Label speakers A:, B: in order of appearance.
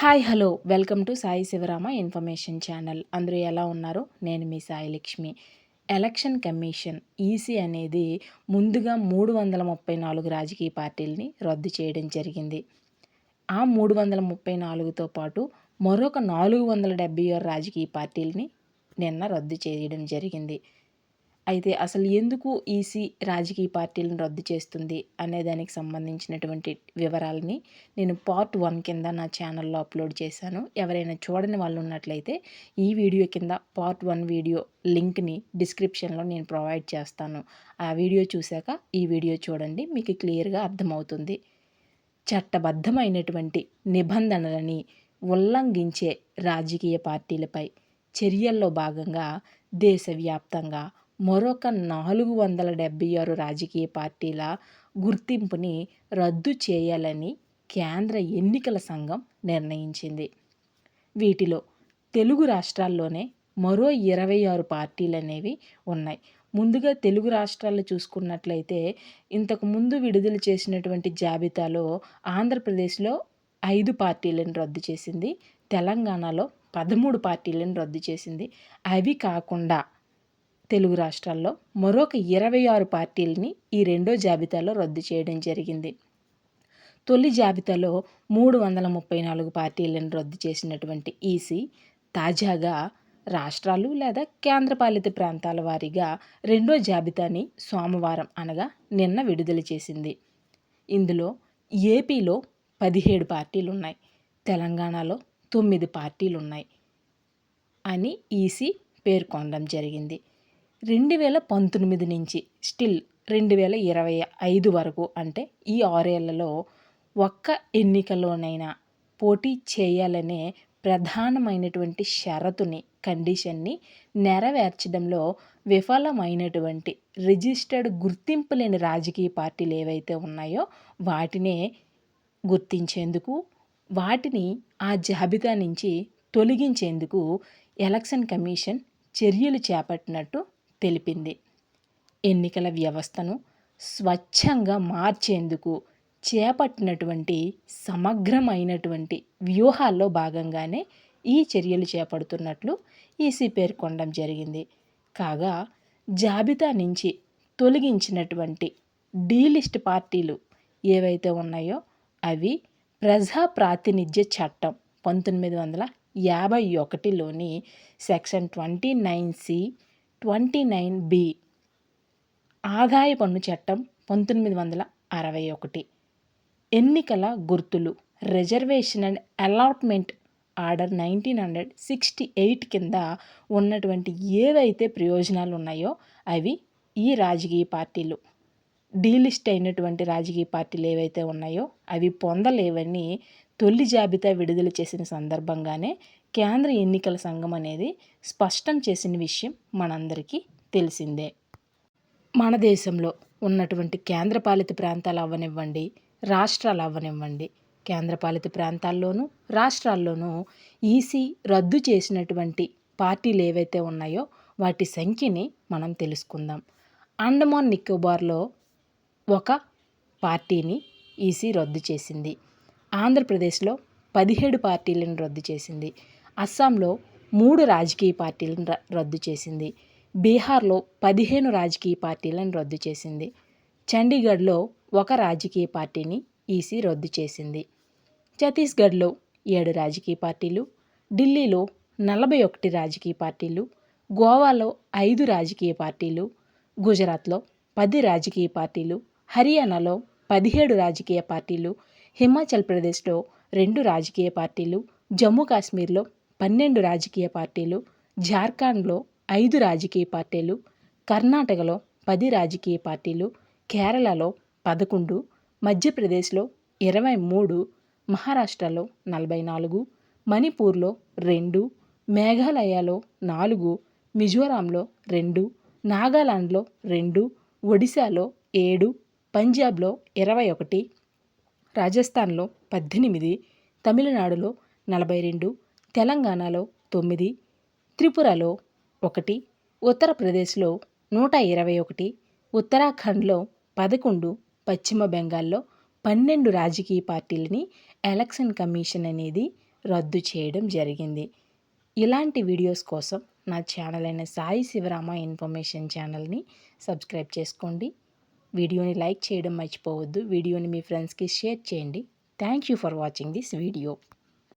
A: Hi hello. Welcome to Sai Sivarama information channel. అందరూ ఎలా ఉన్నారు? నేను మీ Sai Lakshmi. Election commission EC అనేది ముందుగా మూడు వందల ముప్పై నాలుగు రాజకీయ పార్టీలని రద్దు చేయడం జరిగింది. ఆ మూడు వందల ముప్పై నాలుగుతో పాటు మరొక నాలుగు వందల డెబ్బై ఆరు రాజకీయ పార్టీలని నిన్న రద్దు చేయడం జరిగింది. అయితే అసలు ఎందుకు ఈసీ రాజకీయ పార్టీలను రద్దు చేస్తుంది అనే దానికి సంబంధించినటువంటి వివరాలని నేను పార్ట్ వన్ కింద నా ఛానల్లో అప్లోడ్ చేశాను. ఎవరైనా చూడని వాళ్ళు ఉన్నట్లయితే ఈ వీడియో కింద పార్ట్ వన్ వీడియో లింక్ని డిస్క్రిప్షన్లో నేను ప్రొవైడ్ చేస్తాను. ఆ వీడియో చూశాక ఈ వీడియో చూడండి మీకు క్లియర్గా అర్థమవుతుంది. చట్టబద్ధమైనటువంటి నిబంధనలని ఉల్లంఘించే రాజకీయ పార్టీలపై చర్యల్లో భాగంగా దేశవ్యాప్తంగా మరొక నాలుగు వందల డెబ్బై ఆరు రాజకీయ పార్టీల గుర్తింపుని రద్దు చేయాలని కేంద్ర ఎన్నికల సంఘం నిర్ణయించింది. వీటిలో తెలుగు రాష్ట్రాల్లోనే మరో ఇరవై ఆరు పార్టీలు అనేవి ఉన్నాయి. ముందుగా తెలుగు రాష్ట్రాలు చూసుకున్నట్లయితే ఇంతకు ముందు విడుదల చేసినటువంటి జాబితాలో ఆంధ్రప్రదేశ్లో ఐదు పార్టీలను రద్దు చేసింది తెలంగాణలో పదమూడు పార్టీలను రద్దు చేసింది. అవి కాకుండా తెలుగు రాష్ట్రాల్లో మరొక ఇరవై ఆరు పార్టీలని ఈ రెండో జాబితాలో రద్దు చేయడం జరిగింది. తొలి జాబితాలో మూడు వందల ముప్పై నాలుగు పార్టీలను రద్దు చేసినటువంటి ఈసీ తాజాగా రాష్ట్రాలు లేదా కేంద్రపాలిత ప్రాంతాల వారీగా రెండో జాబితాని సోమవారం అనగా నిన్న విడుదల చేసింది. ఇందులో ఏపీలో పదిహేడు పార్టీలు ఉన్నాయి తెలంగాణలో తొమ్మిది పార్టీలు ఉన్నాయి అని ఈసీ పేర్కొనడం జరిగింది. రెండు వేల పంతొమ్మిది నుంచి స్టిల్ రెండు వేల ఇరవై ఐదు వరకు అంటే ఈ ఆరేళ్ళలో ఒక్క ఎన్నికలోనైనా పోటీ చేయాలనే ప్రధానమైనటువంటి షరతుని కండిషన్ని నెరవేర్చడంలో విఫలమైనటువంటి రిజిస్టర్డ్ గుర్తింపు లేని రాజకీయ పార్టీలు ఏవైతే ఉన్నాయో వాటినే గుర్తించేందుకు వాటిని ఆ జాబితా నుంచి తొలగించేందుకు ఎలక్షన్ కమిషన్ చర్యలు చేపట్టినట్టు తెలిపింది. ఎన్నికల వ్యవస్థను స్వచ్ఛంగా మార్చేందుకు చేపట్టినటువంటి సమగ్రమైనటువంటి వ్యూహాల్లో భాగంగానే ఈ చర్యలు చేపడుతున్నట్లు ఈసీ పేర్కొనడం జరిగింది. కాగా జాబితా నుంచి తొలగించినటువంటి డీలిస్ట్ పార్టీలు ఏవైతే ఉన్నాయో అవి ప్రజా ప్రాతినిధ్య చట్టం పంతొమ్మిది వందల యాభై ఒకటిలోని section twenty nine C twenty nine B. ఆదాయ పన్ను చట్టం పంతొమ్మిది వందల అరవై ఒకటి. ఎన్నికల గుర్తులు reservation and allotment order nineteen hundred sixty eight కింద ఉన్నటువంటి ఏవైతే ప్రయోజనాలు ఉన్నాయో అవి ఈ రాజకీయ పార్టీలు. డీలిస్ట్ అయినటువంటి రాజకీయ పార్టీలు ఏవైతే ఉన్నాయో అవి పొందలేవని తొలి జాబితా విడుదల చేసిన సందర్భంగానే కేంద్ర ఎన్నికల సంఘం అనేది స్పష్టం చేసిన విషయం మనందరికీ తెలిసిందే. మన దేశంలో ఉన్నటువంటి కేంద్రపాలిత ప్రాంతాలు అవ్వనివ్వండి రాష్ట్రాలు అవ్వనివ్వండి. కేంద్రపాలిత ప్రాంతాల్లోనూ రాష్ట్రాల్లోనూ ఈసీ రద్దు చేసినటువంటి పార్టీలు ఏవైతే ఉన్నాయో వాటి సంఖ్యని మనం తెలుసుకుందాం. అండమాన్ నికోబార్లో ఒక పార్టీని ఈసీ రద్దు చేసింది. ఆంధ్రప్రదేశ్లో పదిహేడు పార్టీలను రద్దు చేసింది. అస్సాంలో మూడు రాజకీయ పార్టీలను రద్దు చేసింది. బీహార్లో పదిహేను రాజకీయ పార్టీలను రద్దు చేసింది. చండీగఢ్లో ఒక రాజకీయ పార్టీని ఈసీ రద్దు చేసింది. ఛత్తీస్గఢ్లో ఏడు రాజకీయ పార్టీలు ఢిల్లీలో నలభై ఒకటి రాజకీయ పార్టీలు గోవాలో ఐదు రాజకీయ పార్టీలు గుజరాత్లో పది రాజకీయ పార్టీలు హర్యానాలో పదిహేడు రాజకీయ పార్టీలు హిమాచల్ ప్రదేశ్లో రెండు రాజకీయ పార్టీలు జమ్మూ కాశ్మీర్లో పన్నెండు రాజకీయ పార్టీలు జార్ఖండ్లో ఐదు రాజకీయ పార్టీలు కర్ణాటకలో పది రాజకీయ పార్టీలు కేరళలో పదకొండు మధ్యప్రదేశ్లో ఇరవై మూడు మహారాష్ట్రలో నలభై నాలుగు మణిపూర్లో రెండు మేఘాలయలో నాలుగు మిజోరాంలో రెండు నాగాలాండ్లో రెండు ఒడిశాలో ఏడు పంజాబ్లో ఇరవై ఒకటి రాజస్థాన్లో పద్దెనిమిది తమిళనాడులో నలభై రెండు తెలంగాణలో తొమ్మిది త్రిపురలో ఒకటి ఉత్తరప్రదేశ్లో నూట ఇరవై ఒకటి ఉత్తరాఖండ్లో పదకొండు పశ్చిమ బెంగాల్లో పన్నెండు రాజకీయ పార్టీలని ఎలక్షన్ కమిషన్ అనేది రద్దు చేయడం జరిగింది. ఇలాంటి వీడియోస్ కోసం నా ఛానల్ అయిన సాయి శివరామ ఇన్ఫర్మేషన్ ఛానల్ని సబ్స్క్రైబ్ చేసుకోండి. వీడియోని లైక్ చేయడం మర్చిపోవద్దు. వీడియోని మీ ఫ్రెండ్స్కి షేర్ చేయండి. Thank you for watching this video.